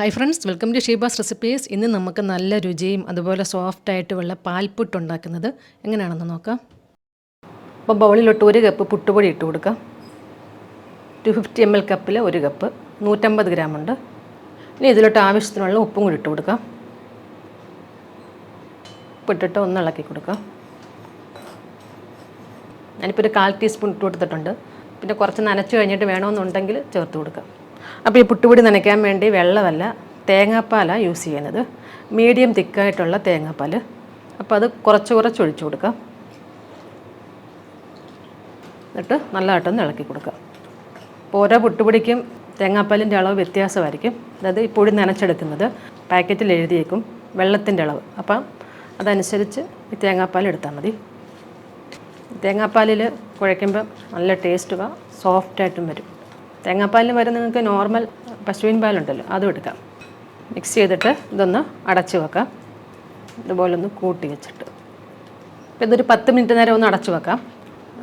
Hi friends welcome to Sheeba's recipes ഇന്ന് നമുക്ക് നല്ല രുചിയും അതുപോലെ സോഫ്റ്റ് ആയിട്ടുള്ള പാൽപ്പുട്ട് ഉണ്ടാക്കുന്നത് എങ്ങനെയാണെന്ന് നോക്കാം. അപ്പോൾ ബൗളിലോട്ട് ഒരു കപ്പ് പുട്ടുപൊടി ഇട്ട് കൊടുക്കാം. ടു ഫിഫ്റ്റി എം എൽ കപ്പിൽ ഒരു കപ്പ് നൂറ്റമ്പത് ഗ്രാം ഉണ്ട്. ഇനി ഇതിലോട്ട് ആവശ്യത്തിനുള്ള ഉപ്പും കൂടി ഇട്ട് കൊടുക്കാം. ഉപ്പിട്ടിട്ട് ഒന്ന് ഇളക്കി കൊടുക്കാം. ഞാനിപ്പോൾ ഒരു കാൽ ടീസ്പൂൺ ഇട്ട് കൊടുത്തിട്ടുണ്ട്. പിന്നെ കുറച്ച് നനച്ച് കഴിഞ്ഞിട്ട് വേണമെന്നുണ്ടെങ്കിൽ ചേർത്ത് കൊടുക്കാം. അപ്പോൾ ഈ പുട്ടുപൊടി നനയ്ക്കാൻ വേണ്ടി വെള്ളമല്ല തേങ്ങാപ്പാലാണ് യൂസ് ചെയ്യുന്നത്. മീഡിയം തിക്കായിട്ടുള്ള തേങ്ങാപ്പാൽ അപ്പോൾ അത് കുറച്ച് കുറച്ച് ഒഴിച്ചു കൊടുക്കാം. എന്നിട്ട് നല്ലതായിട്ടൊന്ന് ഇളക്കി കൊടുക്കാം. അപ്പോൾ ഓരോ പുട്ടുപൊടിക്കും തേങ്ങാപ്പാലിന്റെ അളവ് വ്യത്യാസമായിരിക്കും. അതായത് ഈ പൊടി നനച്ചെടുക്കുന്നത് പാക്കറ്റിൽ എഴുതിയേക്കും വെള്ളത്തിന്റെ അളവ്. അപ്പം അതനുസരിച്ച് ഈ തേങ്ങാപ്പാൽ എടുത്താൽ മതി. തേങ്ങാപ്പാലിൽ കുഴയ്ക്കുമ്പോൾ നല്ല ടേസ്റ്റ് ടേസ്റ്റുക സോഫ്റ്റായിട്ടും വരും. തേങ്ങാപ്പാലിന് വരെ നിങ്ങൾക്ക് നോർമൽ പശുവിൻ പാലുണ്ടല്ലോ അതും എടുക്കാം. മിക്സ് ചെയ്തിട്ട് ഇതൊന്ന് അടച്ചു വെക്കാം. ഇതുപോലെ ഒന്ന് കൂട്ടി വെച്ചിട്ട്. അപ്പോൾ ഇതൊരു പത്ത് മിനിറ്റ് നേരം ഒന്ന് അടച്ചു വെക്കാം.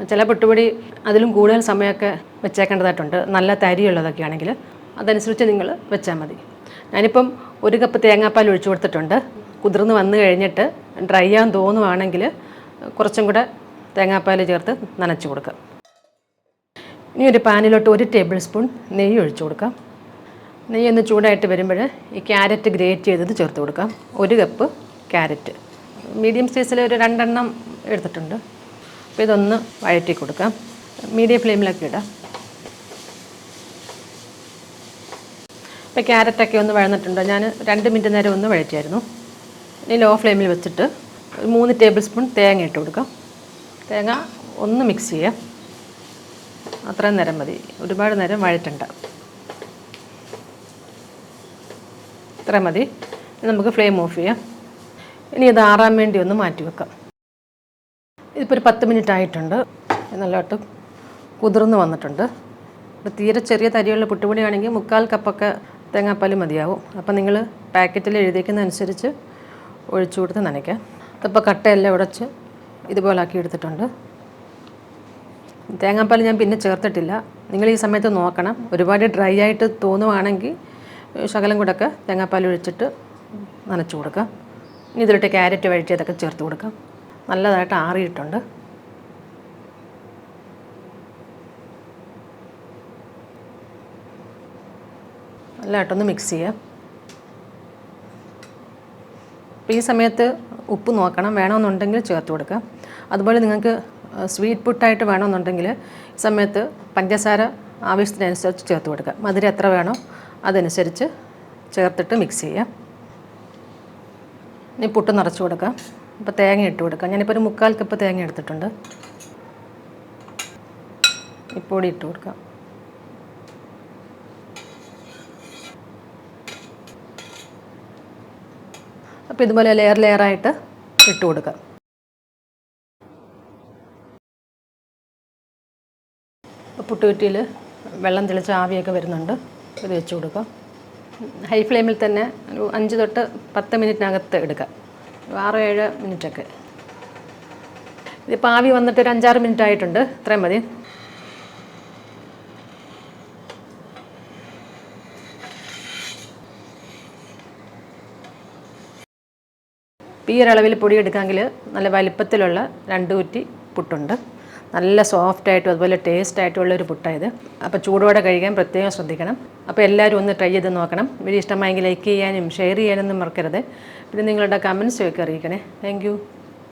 ചില പെട്ടുപൊടി അതിലും കൂടുതൽ സമയമൊക്കെ വെച്ചേക്കേണ്ടതായിട്ടുണ്ട്. നല്ല തരിയുള്ളതൊക്കെ ആണെങ്കിൽ അതനുസരിച്ച് നിങ്ങൾ വെച്ചാൽ മതി. ഞാനിപ്പം ഒരു കപ്പ് തേങ്ങാപ്പാൽ ഒഴിച്ചു കൊടുത്തിട്ടുണ്ട്. കുതിർന്ന് വന്നു കഴിഞ്ഞിട്ട് ഡ്രൈ ആകാൻ തോന്നുവാണെങ്കിൽ കുറച്ചും കൂടെ തേങ്ങാപ്പാൽ ചേർത്ത് നനച്ച് കൊടുക്കാം. ഇനി ഒരു പാനിലോട്ട് ഒരു ടേബിൾ സ്പൂൺ നെയ്യ് ഒഴിച്ചു കൊടുക്കാം. നെയ്യ് ഒന്ന് ചൂടായിട്ട് വരുമ്പോൾ ഈ ക്യാരറ്റ് ഗ്രേറ്റ് ചെയ്തത് ചേർത്ത് കൊടുക്കാം. ഒരു കപ്പ് ക്യാരറ്റ് മീഡിയം സൈസിൽ ഒരു രണ്ടെണ്ണം എടുത്തിട്ടുണ്ട്. അപ്പോൾ ഇതൊന്ന് വഴറ്റി കൊടുക്കാം. മീഡിയം ഫ്ലെയിമിലൊക്കെ ഇടാം. ഇപ്പോൾ ക്യാരറ്റൊക്കെ ഒന്ന് വഴന്നിട്ടുണ്ട്. ഞാൻ രണ്ട് മിനിറ്റ് നേരം ഒന്ന് വഴറ്റിയായിരുന്നു. ഇനി ലോ ഫ്ലെയിമിൽ വെച്ചിട്ട് മൂന്ന് ടേബിൾ സ്പൂൺ തേങ്ങ ഇട്ട് കൊടുക്കാം. തേങ്ങ ഒന്ന് മിക്സ് ചെയ്യാം. അത്രയും നേരം മതി. ഒരുപാട് നേരം വഴറ്റണ്ട. ഇത്ര മതി. നമുക്ക് ഫ്ലെയിം ഓഫ് ചെയ്യാം. ഇനി ഇത് ആറാൻ വേണ്ടി ഒന്ന് മാറ്റി വെക്കാം. ഇതിപ്പോൾ ഒരു പത്ത് മിനിറ്റ് ആയിട്ടുണ്ട്. നല്ലതായിട്ട് കുതിർന്ന് വന്നിട്ടുണ്ട്. ഇപ്പോൾ തീരെ ചെറിയ തരിയുള്ള പുട്ടുപൊടിയാണെങ്കിൽ മുക്കാൽ കപ്പൊക്കെ തേങ്ങാപ്പാൽ മതിയാവും. അപ്പം നിങ്ങൾ പാക്കറ്റിൽ എഴുതിക്കുന്ന അനുസരിച്ച് ഒഴിച്ചു കൊടുത്ത് നനയ്ക്കാം. അതിപ്പോൾ കട്ടയെല്ലാം ഉടച്ച് ഇതുപോലെ ആക്കി എടുത്തിട്ടുണ്ട്. തേങ്ങാപ്പാൽ ഞാൻ പിന്നെ ചേർത്തിട്ടില്ല. നിങ്ങൾ ഈ സമയത്ത് നോക്കണം. ഒരുപാട് ഡ്രൈ ആയിട്ട് തോന്നുവാണെങ്കിൽ ശകലം കൂടെയൊക്കെ തേങ്ങാപ്പാൽ ഒഴിച്ചിട്ട് നനച്ചു കൊടുക്കാം. ഇതിലിട്ട് ക്യാരറ്റ് വഴറ്റിയതൊക്കെ ചേർത്ത് കൊടുക്കാം. നല്ലതായിട്ട് ആറിയിട്ടുണ്ട്. നല്ലതായിട്ടൊന്ന് മിക്സ് ചെയ്യാം. അപ്പോൾ ഈ സമയത്ത് ഉപ്പ് നോക്കണം. വേണമെന്നുണ്ടെങ്കിൽ ചേർത്ത് കൊടുക്കാം. അതുപോലെ നിങ്ങൾക്ക് സ്വീറ്റ് പുട്ടായിട്ട് വേണമെന്നുണ്ടെങ്കിൽ സമയത്ത് പഞ്ചസാര ആവശ്യത്തിനനുസരിച്ച് ചേർത്ത് കൊടുക്കുക. മധുരം എത്ര വേണോ അതനുസരിച്ച് ചേർത്തിട്ട് മിക്സ് ചെയ്യാം ഇനി പുട്ട് നിറച്ച് കൊടുക്കാം ഇപ്പോൾ തേങ്ങ ഇട്ട് കൊടുക്കാം ഞാനിപ്പോൾ ഒരു മുക്കാൽ കപ്പ് തേങ്ങ എടുത്തിട്ടുണ്ട്. ഈ പൊടി ഇട്ട് കൊടുക്കാം അപ്പോൾ ഇതുപോലെ ലെയർ ലെയറായിട്ട് ഇട്ട് കൊടുക്കാം പുട്ടുകുറ്റിയിൽ വെള്ളം തിളച്ച് ആവിയൊക്കെ വരുന്നുണ്ട്. ഇത് വെച്ച് കൊടുക്കാം. ഹൈ ഫ്ലെയിമിൽ തന്നെ ഒരു അഞ്ച് തൊട്ട് പത്ത് മിനിറ്റിനകത്ത് എടുക്കുക ആറ് ഏഴ് മിനിറ്റൊക്കെ. ഇതിപ്പോൾ ആവി വന്നിട്ട് ഒരു അഞ്ചാറ് മിനിറ്റ് ആയിട്ടുണ്ട് ഇത്രയും മതി. ഈ ഒരളവിൽ പൊടിയെടുക്കാമെങ്കിൽ നല്ല വലിപ്പത്തിലുള്ള രണ്ട് കുറ്റി പുട്ടുണ്ട്. നല്ല സോഫ്റ്റ് ആയിട്ടും അതുപോലെ ടേസ്റ്റ് ആയിട്ടുള്ള ഒരു പുട്ടായത് അപ്പോൾ ചൂടോടെ കഴിക്കാൻ പ്രത്യേകം ശ്രദ്ധിക്കണം. അപ്പോൾ എല്ലാവരും ഒന്ന് ട്രൈ ചെയ്ത് നോക്കണം. വീഡിയോ ഇഷ്ടമായെങ്കിൽ ലൈക്ക് ചെയ്യാനും ഷെയർ ചെയ്യാനൊന്നും മറക്കരുത്. പിന്നെ നിങ്ങളുടെ കമൻസ് ഒക്കെ അറിയിക്കണേ. താങ്ക്